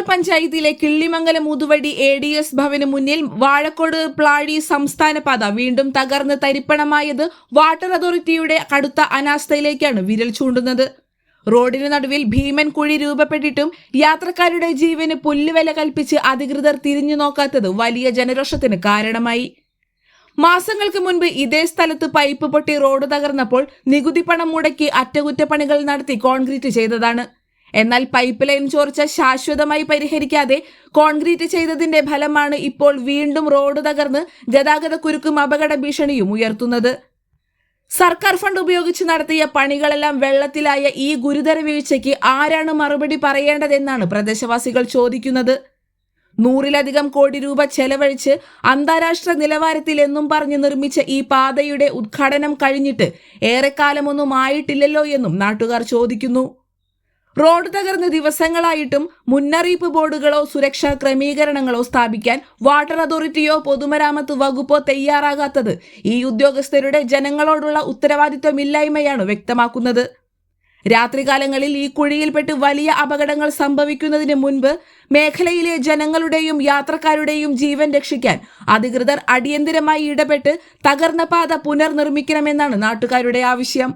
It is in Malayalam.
ആറ്റിങ്ങൽ പഞ്ചായത്തിലെ Killimangalam Muthuvadi A D S ഭവന് മുന്നിൽ വാഴക്കോട് പ്ലാഴി സംസ്ഥാന പാത വീണ്ടും തകർന്ന് തരിപ്പണമായത് വാട്ടർ അതോറിറ്റിയുടെ കടുത്ത അനാസ്ഥയിലേക്കാണ് വിരൽ ചൂണ്ടുന്നത്. റോഡിന് നടുവിൽ ഭീമൻ കുഴി രൂപപ്പെട്ടിട്ടും യാത്രക്കാരുടെ ജീവന് പുല്ലുവില കൽപ്പിച്ച് അധികൃതർ തിരിഞ്ഞു നോക്കാത്തത് വലിയ ജനരോഷത്തിന് കാരണമായി. മാസങ്ങൾക്ക് മുൻപ് ഇതേ സ്ഥലത്ത് പൈപ്പ് പൊട്ടി റോഡ് തകർന്നപ്പോൾ നികുതി പണം മുടക്കി അറ്റകുറ്റപ്പണികൾ നടത്തി കോൺക്രീറ്റ് ചെയ്തതാണ്. എന്നാൽ പൈപ്പ് ലൈൻ ചോർച്ച ശാശ്വതമായി പരിഹരിക്കാതെ കോൺക്രീറ്റ് ചെയ്തതിന്റെ ഫലമാണ് ഇപ്പോൾ വീണ്ടും റോഡ് തകർന്ന് ഗതാഗത കുരുക്കും അപകട ഭീഷണിയും ഉയർത്തുന്നത്. സർക്കാർ ഫണ്ട് ഉപയോഗിച്ച് നടത്തിയ പണികളെല്ലാം വെള്ളത്തിലായ ഈ ഗുരുതര വീഴ്ചയ്ക്ക് ആരാണ് മറുപടി പറയേണ്ടതെന്നാണ് പ്രദേശവാസികൾ ചോദിക്കുന്നത്. നൂറിലധികം കോടി രൂപ ചെലവഴിച്ച് അന്താരാഷ്ട്ര നിലവാരത്തിൽ എന്നും പറഞ്ഞ് നിർമ്മിച്ച ഈ പാതയുടെ ഉദ്ഘാടനം കഴിഞ്ഞിട്ട് ഏറെക്കാലമൊന്നും ആയിട്ടില്ലല്ലോ എന്നും നാട്ടുകാർ ചോദിക്കുന്നു. റോഡ് തകർന്ന് ദിവസങ്ങളായിട്ടും മുന്നറിയിപ്പ് ബോർഡുകളോ സുരക്ഷാ ക്രമീകരണങ്ങളോ സ്ഥാപിക്കാൻ വാട്ടർ അതോറിറ്റിയോ പൊതുമരാമത്ത് വകുപ്പോ തയ്യാറാകാത്തത് ഈ ഉദ്യോഗസ്ഥരുടെ ജനങ്ങളോടുള്ള ഉത്തരവാദിത്വമില്ലായ്മയാണ് വ്യക്തമാക്കുന്നത്. രാത്രികാലങ്ങളിൽ ഈ കുഴിയിൽപ്പെട്ട് വലിയ അപകടങ്ങൾ സംഭവിക്കുന്നതിന് മുൻപ് മേഖലയിലെ ജനങ്ങളുടെയും യാത്രക്കാരുടെയും ജീവൻ രക്ഷിക്കാൻ അധികൃതർ അടിയന്തിരമായി ഇടപെട്ട് തകർന്ന പാത പുനർനിർമ്മിക്കണമെന്നാണ് നാട്ടുകാരുടെ ആവശ്യം.